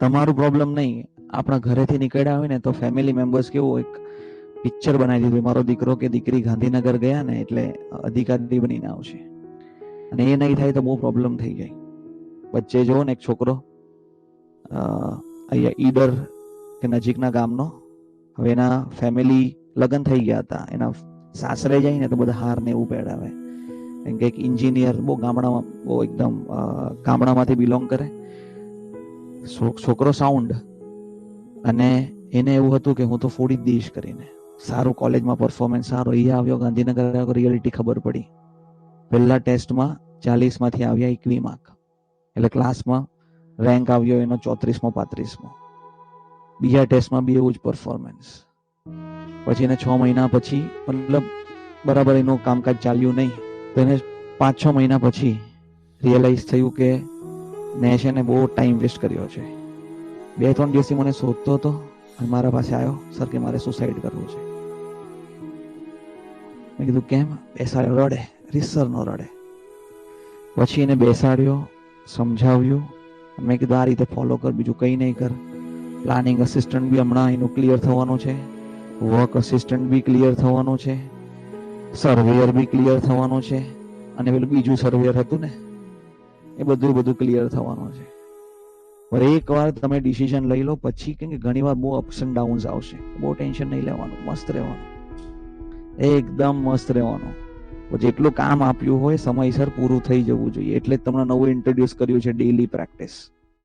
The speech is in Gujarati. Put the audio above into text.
તમારું પ્રોબ્લેમ નહીં. આપણા ઘરેથી નીકળ્યા હોય ને તો ફેમિલી મેમ્બર્સ કેવું એક પિક્ચર બનાવી દીધું. મારો દીકરો કે દીકરી ગાંધીનગર ગયા ને એટલે અધિકારી બનીને આવશે. અને એ નહીં થાય તો બહુ પ્રોબ્લેમ થઈ જાય. વચ્ચે જુઓ ને એક છોકરો અહીંયા ઈડર કે નજીકના ગામનો. હવે એના ફેમિલી લગ્ન થઈ ગયા હતા. એના સાસરે જાય ને તો બધા હાર ને એવું પહેરાવે. કેમ કે એક ઇન્જિનિયર બહુ ગામડામાં, બહુ એકદમ ગામડામાંથી બિલોંગ કરે. છોકરો સાઉન્ડ અને એને એવું હતું કે હું તો ફોડી જ દઈશ કરીને. સારું કોલેજમાં પરફોર્મન્સ સારો એ આવ્યો, ગાંધીનગર રિયાલિટી ખબર પડી. પહેલા ટેસ્ટમાં ચાલીસમાંથી આવ્યા એકવી માર્ક એટલે ક્લાસમાં રેન્ક આવ્યો એનો ચોત્રીસમો, પાંત્રીસમો. બીજા ટેસ્ટમાં બી એવું જ પરફોર્મન્સ પછી એને છ મહિના પછી, મતલબ બરાબર એનું કામકાજ ચાલ્યું નહીં. તો એને પાંચ છ મહિના પછી રિયલાઇઝ થયું કે મેં છે ને બહુ ટાઈમ વેસ્ટ કર્યો છે. બે, ત્રણ દિવસથી મને શોધતો હતો અને મારા પાસે આવ્યો. સર કે મારે સુસાઇડ કરવું છે. મેં કીધું, કેમ? બેસાડ્યો રડે. રીસર નો રડે. પછી એને બેસાડ્યો, સમજાવ્યું. મેં કીધું, આ રીતે ફોલો કર, બીજું કંઈ નહીં કર. પ્લાનિંગ અસિસ્ટન્ટ બી હમણાં એનું ક્લિયર થવાનું છે. વર્ક અસિસ્ટન્ટ બી ક્લિયર થવાનું છે. સર્વેયર બી ક્લિયર થવાનું છે. અને પેલું બીજું સર્વેયર હતું ને એ બધું બધું ક્લિયર થવાનું છે. પણ એક વાર તમે ડિસિઝન લઈ લો, પછી કેમ કે ઘણી વાર બહુ અપ્સ એન્ડ ડાઉન્સ આવશે. બહુ ટેન્શન નહીં લેવાનું, મસ્ત રહેવાનું. એકદમ મસ્ત રહેવાનું. જેટલું કામ આપ્યું હોય, સમયસર પૂરું થઈ જવું જોઈએ. એટલે જ તમને નવું ઇન્ટ્રોડ્યુસ કર્યું છે ડેલી પ્રેક્ટિસ